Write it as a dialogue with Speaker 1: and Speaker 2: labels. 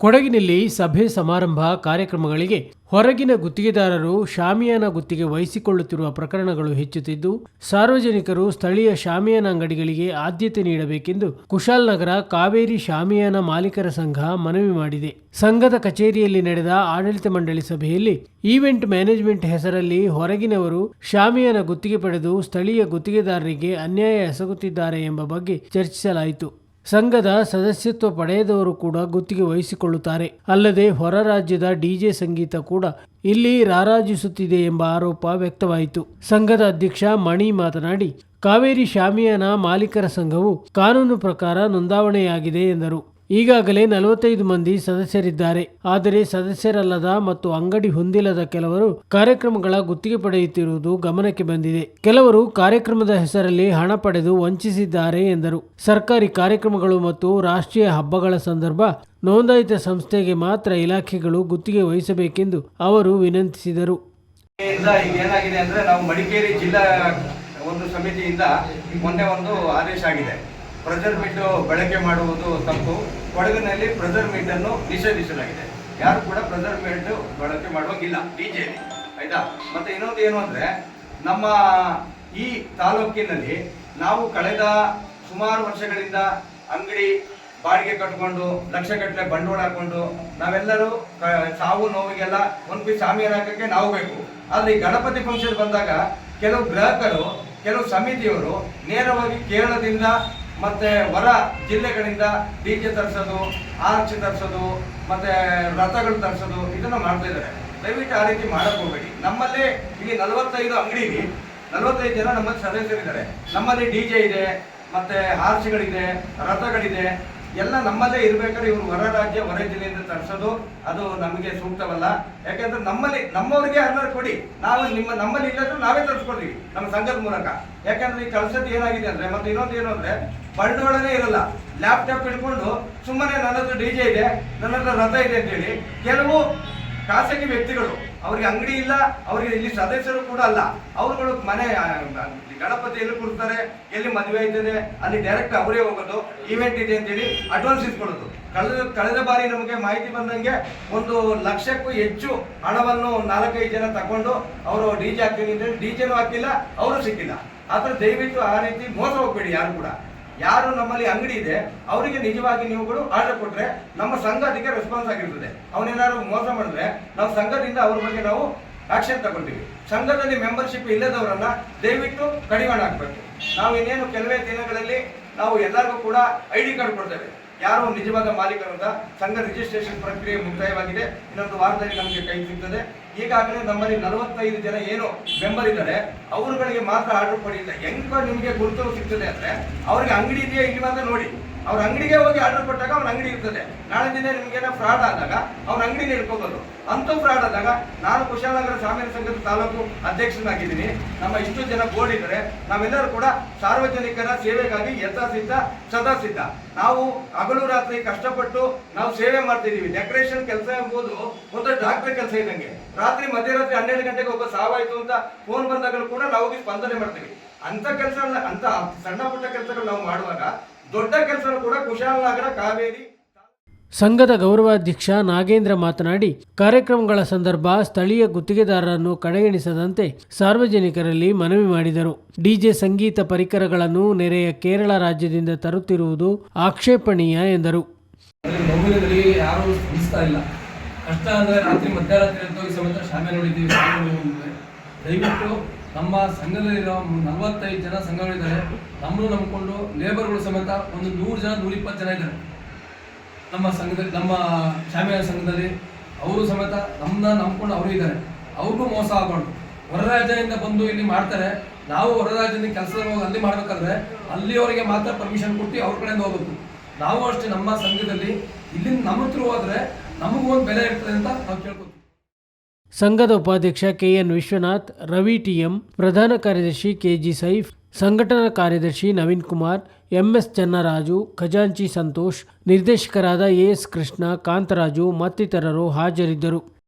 Speaker 1: ಕೊಡಗಿನಲ್ಲಿ ಸಭೆ ಸಮಾರಂಭ ಕಾರ್ಯಕ್ರಮಗಳಿಗೆ ಹೊರಗಿನ ಗುತ್ತಿಗೆದಾರರು ಶಾಮಿಯಾನ ಗುತ್ತಿಗೆ ವಹಿಸಿಕೊಳ್ಳುತ್ತಿರುವ ಪ್ರಕರಣಗಳು ಹೆಚ್ಚುತ್ತಿದ್ದು, ಸಾರ್ವಜನಿಕರು ಸ್ಥಳೀಯ ಶಾಮಿಯಾನ ಅಂಗಡಿಗಳಿಗೆ ಆದ್ಯತೆ ನೀಡಬೇಕೆಂದು ಕುಶಾಲ್ನಗರ ಕಾವೇರಿ ಶಾಮಿಯಾನ ಮಾಲೀಕರ ಸಂಘ ಮನವಿ ಮಾಡಿದೆ. ಸಂಘದ ಕಚೇರಿಯಲ್ಲಿ ನಡೆದ ಆಡಳಿತ ಮಂಡಳಿ ಸಭೆಯಲ್ಲಿ ಈವೆಂಟ್ ಮ್ಯಾನೇಜ್ಮೆಂಟ್ ಹೆಸರಲ್ಲಿ ಹೊರಗಿನವರು ಶಾಮಿಯಾನ ಗುತ್ತಿಗೆ ಪಡೆದು ಸ್ಥಳೀಯ ಗುತ್ತಿಗೆದಾರರಿಗೆ ಅನ್ಯಾಯ ಎಸಗುತ್ತಿದ್ದಾರೆ ಎಂಬ ಬಗ್ಗೆ ಚರ್ಚಿಸಲಾಯಿತು. ಸಂಘದ ಸದಸ್ಯತ್ವ ಪಡೆಯದವರು ಕೂಡ ಗುತ್ತಿಗೆ ವಹಿಸಿಕೊಳ್ಳುತ್ತಾರೆ. ಅಲ್ಲದೆ ಹೊರ ರಾಜ್ಯದ ಡಿಜೆ ಸಂಗೀತ ಕೂಡ ಇಲ್ಲಿ ರಾರಾಜಿಸುತ್ತಿದೆ ಎಂಬ ಆರೋಪ ವ್ಯಕ್ತವಾಯಿತು. ಸಂಘದ ಅಧ್ಯಕ್ಷ ಮಣಿ ಮಾತನಾಡಿ, ಕಾವೇರಿ ಶಾಮಿಯಾನ ಮಾಲೀಕರ ಸಂಘವು ಕಾನೂನು ಪ್ರಕಾರ ನೋಂದಾವಣೆಯಾಗಿದೆ ಎಂದರು. ಈಗಾಗಲೇ ನಲವತ್ತೈದು ಮಂದಿ ಸದಸ್ಯರಿದ್ದಾರೆ. ಆದರೆ ಸದಸ್ಯರಲ್ಲದ ಮತ್ತು ಅಂಗಡಿ ಹೊಂದಿಲ್ಲದ ಕೆಲವರು ಕಾರ್ಯಕ್ರಮಗಳ ಗುತ್ತಿಗೆ ಪಡೆಯುತ್ತಿರುವುದು ಗಮನಕ್ಕೆ ಬಂದಿದೆ. ಕೆಲವರು ಕಾರ್ಯಕ್ರಮದ ಹೆಸರಲ್ಲಿ ಹಣ ಪಡೆದು ವಂಚಿಸಿದ್ದಾರೆ ಎಂದರು. ಸರ್ಕಾರಿ ಕಾರ್ಯಕ್ರಮಗಳು ಮತ್ತು ರಾಷ್ಟ್ರೀಯ ಹಬ್ಬಗಳ ಸಂದರ್ಭ ನೋಂದಾಯಿತ ಸಂಸ್ಥೆಗೆ ಮಾತ್ರ ಇಲಾಖೆಗಳು ಗುತ್ತಿಗೆ ವಹಿಸಬೇಕೆಂದು ಅವರು ವಿನಂತಿಸಿದರು.
Speaker 2: ಮಡಿಕೇರಿ ಜಿಲ್ಲಾ ಒಂದು ಸಮಿತಿಯಿಂದ ಮೊನ್ನೆ ಒಂದು ಆದೇಶ ಆಗಿದೆ. ಪ್ರೆಸರ್ ಮೀಟ್ ಬಳಕೆ ಮಾಡುವುದು ತಪ್ಪು. ಕೊಡಗಿನಲ್ಲಿ ಪ್ರೆಷರ್ ಮೀಟ್ ಅನ್ನು ನಿಷೇಧಿಸಲಾಗಿದೆ. ಯಾರು ಕೂಡ ಪ್ರೆಜರ್ ಮೀಟ್ ಬಳಕೆ ಮಾಡುವಂಗಿಲ್ಲ. ಡಿಜೆ ಆಯ್ತಾ? ಮತ್ತೆ ಇನ್ನೊಂದು ಏನು ಅಂದ್ರೆ, ನಮ್ಮ ಈ ತಾಲೂಕಿನಲ್ಲಿ ನಾವು ಕಳೆದ ಸುಮಾರು ವರ್ಷಗಳಿಂದ ಅಂಗಡಿ ಬಾಡಿಗೆ ಕಟ್ಕೊಂಡು ಲಕ್ಷಗಟ್ಟಲೆ ಬಂಡವಾಳ ಹಾಕೊಂಡು, ನಾವೆಲ್ಲರೂ ಸಾವು ನೋವಿಗೆಲ್ಲ ಒಂದ್ ಪೀಸ್ ಸಾಮಿಯಾನ ಹಾಕಕ್ಕೆ ನಾವು ಬೇಕು. ಆದ್ರೆ ಗಣಪತಿ ಫಂಕ್ಷನ್ ಬಂದಾಗ ಕೆಲವು ಗ್ರಾಹಕರು, ಕೆಲವು ಸಮಿತಿಯವರು ನೇರವಾಗಿ ಕೇರಳದಿಂದ ಮತ್ತೆ ಹೊರ ಜಿಲ್ಲೆಗಳಿಂದ ಡಿ ಜೆ ತರಿಸೋದು ಆರ್ಚ್ ತರಿಸೋದು, ಮತ್ತೆ ರಥಗಳು ತರಿಸೋದು ಇದನ್ನ ಮಾಡ್ತಾ ಇದ್ದಾರೆ. ದಯವಿಟ್ಟು ಆ ರೀತಿ ಮಾಡಕ್ ಹೋಗ್ಬೇಡಿ. ನಮ್ಮಲ್ಲಿ ಇಲ್ಲಿ ನಲವತ್ತೈದು ಅಂಗಡಿಗೆ ನಲವತ್ತೈದು ಜನ ನಮ್ಮಲ್ಲಿ ಸದಸ್ಯರಿದ್ದಾರೆ. ನಮ್ಮಲ್ಲಿ ಡಿ ಜೆ ಇದೆ, ಮತ್ತೆ ಆರ್ಚ್ಗಳಿದೆ ರಥಗಳಿದೆ ಎಲ್ಲ ನಮ್ಮಲ್ಲೇ ಇರಬೇಕಾದ್ರೆ ಇವರು ಹೊರ ರಾಜ್ಯ ಹೊರ ಜಿಲ್ಲೆಯಿಂದ ತರಿಸೋದು, ಅದು ನಮಗೆ ಸೂಕ್ತವಲ್ಲ. ಯಾಕೆಂದ್ರೆ ನಮ್ಮಲ್ಲಿ ನಮ್ಮವರಿಗೆ ಅರ್ನರ್ ಕೊಡಿ. ನಾವು ನಿಮ್ಮ ನಮ್ಮಲ್ಲಿ ಇಲ್ಲದ್ರೂ ನಾವೇ ತರಿಸ್ಕೊಡ್ತೀವಿ ನಮ್ಮ ಸಂಘದ ಮೂಲಕ. ಯಾಕಂದ್ರೆ ಈ ಕೆಲಸದ ಏನಾಗಿದೆ ಅಂದ್ರೆ, ಮತ್ತೆ ಇನ್ನೊಂದು ಏನು ಅಂದ್ರೆ ಬಂಡವಾಳನೇ ಇರಲ್ಲ. ಲ್ಯಾಪ್ಟಾಪ್ ಹಿಡ್ಕೊಂಡು ಸುಮ್ಮನೆ ನನ್ನ ಹತ್ರ ಡಿಜೆ ಇದೆ ನನ್ನ ಹತ್ರ ರಥ ಇದೆ ಅಂತೇಳಿ ಕೆಲವು ಖಾಸಗಿ ವ್ಯಕ್ತಿಗಳು, ಅವರಿಗೆ ಅಂಗಡಿ ಇಲ್ಲ, ಅವರಿಗೆ ಇಲ್ಲಿ ಸದಸ್ಯರು ಕೂಡ ಅಲ್ಲ. ಅವರುಗಳು ಮನೆ ಗಣಪತಿ ಎಲ್ಲಿ ಕೊಡ್ತಾರೆ ಎಲ್ಲಿ ಮದುವೆ ಇದ್ದಾರೆ ಅಲ್ಲಿ ಡೈರೆಕ್ಟ್ ಅವರೇ ಹೋಗೋದು ಇವೆಂಟ್ ಇದೆ ಅಂತೇಳಿ ಅಡ್ವಾನ್ಸ್ ಇಸ್ಕೊಳ್ಳೋದು. ಕಳೆದ ಕಳೆದ ಬಾರಿ ನಮಗೆ ಮಾಹಿತಿ ಬಂದಂಗೆ ಒಂದು ಲಕ್ಷಕ್ಕೂ ಹೆಚ್ಚು ಹಣವನ್ನು ನಾಲ್ಕೈದು ಜನ ತಗೊಂಡು ಅವರು ಡಿ ಜೆ ಹಾಕ್ತೀನಿ ಡಿ ಜೆನೂ ಹಾಕಿಲ್ಲ, ಅವರು ಸಿಕ್ಕಿಲ್ಲ. ಆದ್ರೆ ದಯವಿಟ್ಟು ಆ ರೀತಿ ಮೋಸ ಹೋಗ್ಬೇಡಿ ಯಾರು ಕೂಡ. ಯಾರು ನಮ್ಮಲ್ಲಿ ಅಂಗಡಿ ಇದೆ, ಅವರಿಗೆ ನಿಜವಾಗಿ ನೀವುಗಳು ಆರ್ಡರ್ ಕೊಟ್ಟರೆ ನಮ್ಮ ಸಂಘ ಅದಕ್ಕೆ ರೆಸ್ಪಾನ್ಸ್ ಆಗಿರ್ತದೆ. ಅವನೇನಾದ್ರು ಮೋಸ ಮಾಡಿದ್ರೆ ನಾವು ಸಂಘದಿಂದ ಅವ್ರ ಬಗ್ಗೆ ನಾವು ಆಕ್ಷನ್ ತಗೊಳ್ತೀವಿ ಸಂಘದಲ್ಲಿ ಮೆಂಬರ್ಶಿಪ್ ಇಲ್ಲದವರನ್ನ ದಯವಿಟ್ಟು ಕಡಿವಾಣ ಹಾಕ್ಬೇಕು. ನಾವು ಇನ್ನೇನು ಕೆಲವೇ ದಿನಗಳಲ್ಲಿ ನಾವು ಎಲ್ಲರಿಗೂ ಕೂಡ ಐ ಡಿ ಕಾರ್ಡ್ ಕೊಡ್ತೇವೆ. ಯಾರು ನಿಜವಾದ ಮಾಲೀಕರು ಅಂತ ಸಂಘ ರಿಜಿಸ್ಟ್ರೇಷನ್ ಪ್ರಕ್ರಿಯೆ ಮುಕ್ತಾಯವಾಗಿದೆ. ಇನ್ನೊಂದು ವಾರದಲ್ಲಿ ನಮಗೆ ಕೈ ಸಿಗ್ತದೆ. ಈಗಾಗಲೇ ನಮ್ಮಲ್ಲಿ ನಲವತ್ತೈದು ಜನ ಏನು ಮೆಂಬರ್ ಇದ್ದಾರೆ. ಅವರುಗಳಿಗೆ ಮಾತ್ರ ಆರ್ಡರ್ ಪಡೆಯುತ್ತೆ. ಹೆಂಗ ನಿಮಗೆ ಗುರುತು ಸಿಗ್ತದೆ ಅಂದ್ರೆ ಅವ್ರಿಗೆ ಅಂಗಡಿ ಇದೆಯಾ ಇಲ್ಲ ಅಂತ ನೋಡಿ. ಅವ್ರ ಅಂಗಡಿಗೆ ಹೋಗಿ ಆರ್ಡರ್ ಕೊಟ್ಟಾಗ ಅವ್ರ ಅಂಗಡಿ ಇರ್ತದೆ. ನಾಳೆ ದಿನ ನಿಮ್ಗೇನೋ ಫ್ರಾಡ್ ಆದಾಗ ಅವ್ರ ಅಂಗಡಿನ ಇಟ್ಕೋಬಹುದು ಅಂತೂ ಫ್ರಾಡ್ ಆದಾಗ ನಾನು ಕುಶಾಲನಗರ ಸಾಮಾನ್ಯ ಸಂಘದ ತಾಲೂಕು ಅಧ್ಯಕ್ಷನಾಗಿದ್ದೀನಿ. ನಮ್ಮ ಇಷ್ಟು ಜನ ಬೋರ್ಡ್ ಇದ್ದಾರೆ. ನಾವೆಲ್ಲರೂ ಕೂಡ ಸಾರ್ವಜನಿಕರ ಸೇವೆಗಾಗಿ ಯಥಾಸಿದ್ಧ ಸದಾ ಸಿದ್ಧ ನಾವು ಹಗಲು ರಾತ್ರಿ ಕಷ್ಟಪಟ್ಟು ನಾವು ಸೇವೆ ಮಾಡ್ತಿದೀವಿ ಡೆಕೋರೇಷನ್ ಕೆಲಸ ಎಂಬುದು ಒಂದು ಡಾಕ್ಟರ್ ಕೆಲಸ ಇದ್ದಂಗೆ. ರಾತ್ರಿ ಮಧ್ಯರಾತ್ರಿ ಹನ್ನೆರಡು ಗಂಟೆಗೆ ಒಬ್ಬ ಸಾವಾಯಿತು ಅಂತ ಫೋನ್ ಬಂದಾಗಲೂ ಕೂಡ ನಾವು ಸ್ಪಂದನೆ ಮಾಡ್ತೀವಿ. ಅಂತ ಕೆಲಸ ಅಂತ ಸಣ್ಣ ಪುಟ್ಟ ಕೆಲಸಗಳು ನಾವು ಮಾಡುವಾಗ ದೊಡ್ಡ ಕೆಲಸ ಕೂಡ ಕುಶಾಲನಗರ ಕಾವೇರಿ
Speaker 1: ಸಂಘದ ಗೌರವಾಧ್ಯಕ್ಷ ನಾಗೇಂದ್ರ ಮಾತನಾಡಿ, ಕಾರ್ಯಕ್ರಮಗಳ ಸಂದರ್ಭ ಸ್ಥಳೀಯ ಗುತ್ತಿಗೆದಾರರನ್ನು ಕಡೆಗಣಿಸದಂತೆ ಸಾರ್ವಜನಿಕರಲ್ಲಿ ಮನವಿ ಮಾಡಿದರು. ಡಿಜೆ ಸಂಗೀತ ಪರಿಕರಗಳನ್ನು ನೆರೆಯ ಕೇರಳ ರಾಜ್ಯದಿಂದ ತರುತ್ತಿರುವುದು ಆಕ್ಷೇಪಣೀಯ ಎಂದರು.
Speaker 3: ಕಷ್ಟ ಅಂದ್ರೆ ರಾತ್ರಿ ಮಧ್ಯರಾತ್ರಿ ಅಂತ ಸಮೇತ ಶಾಮೆ ನೋಡಿದ್ದೀವಿ. ದಯವಿಟ್ಟು ನಮ್ಮ ಸಂಘದಲ್ಲಿರೋ ನಲವತ್ತೈದು ಜನ ಸಂಘಗಳಿದ್ದಾರೆ. ನಮ್ಮನ್ನು ನಂಬಿಕೊಂಡು ಲೇಬರ್ಗಳು ಸಮೇತ ಒಂದು ನೂರು ಜನ, ನೂರಿಪ್ಪತ್ತು ಜನ ಇದ್ದಾರೆ. ನಮ್ಮ ಸಂಘದಲ್ಲಿ ನಮ್ಮ ಶಾಮಿಯ ಸಂಘದಲ್ಲಿ ಅವರು ಸಮೇತ ನಮ್ಮನ್ನ ನಂಬ್ಕೊಂಡು ಅವರು ಇದ್ದಾರೆ. ಅವ್ರಿಗೂ ಮೋಸ ಆಗಬಾರ್ದು. ಹೊರ ರಾಜ್ಯದಿಂದ ಬಂದು ಇಲ್ಲಿ ಮಾಡ್ತಾರೆ. ನಾವು ಹೊರ ರಾಜ್ಯದಿಂದ ಕೆಲಸ ಅಲ್ಲಿ ಮಾಡ್ಬೇಕಾದ್ರೆ ಅಲ್ಲಿಯವರಿಗೆ ಮಾತ್ರ ಪರ್ಮಿಷನ್ ಕೊಟ್ಟು ಅವ್ರ ಕಡೆಯಿಂದ ಹೋಗ್ಬೇಕು. ನಾವು ಅಷ್ಟೇ ನಮ್ಮ ಸಂಘದಲ್ಲಿ ಇಲ್ಲಿಂದ ನಮ್ಮ ಹತ್ರ ಹೋದ್ರೆ ನಮಗೂ ಒಂದು ಬೆಲೆ ಇರ್ತದೆ ಅಂತ ನಾವು ಕೇಳ್ಬೋದು
Speaker 1: ಸಂಘದ ಉಪಾಧ್ಯಕ್ಷ ಕೆಎನ್ ವಿಶ್ವನಾಥ್, ರವಿ ಟಿಎಂ ಪ್ರಧಾನ ಕಾರ್ಯದರ್ಶಿ ಕೆಜಿ ಸೈಫ್ ಸಂಘಟನಾ ಕಾರ್ಯದರ್ಶಿ ನವೀನ್ ಕುಮಾರ್ ಎಂಎಸ್ ಚನ್ನರಾಜು ಖಜಾಂಚಿ ಸಂತೋಷ್ ನಿರ್ದೇಶಕರಾದ ಎಎಸ್ ಕೃಷ್ಣ ಕಾಂತರಾಜು ಮತ್ತಿತರರು ಹಾಜರಿದ್ದರು.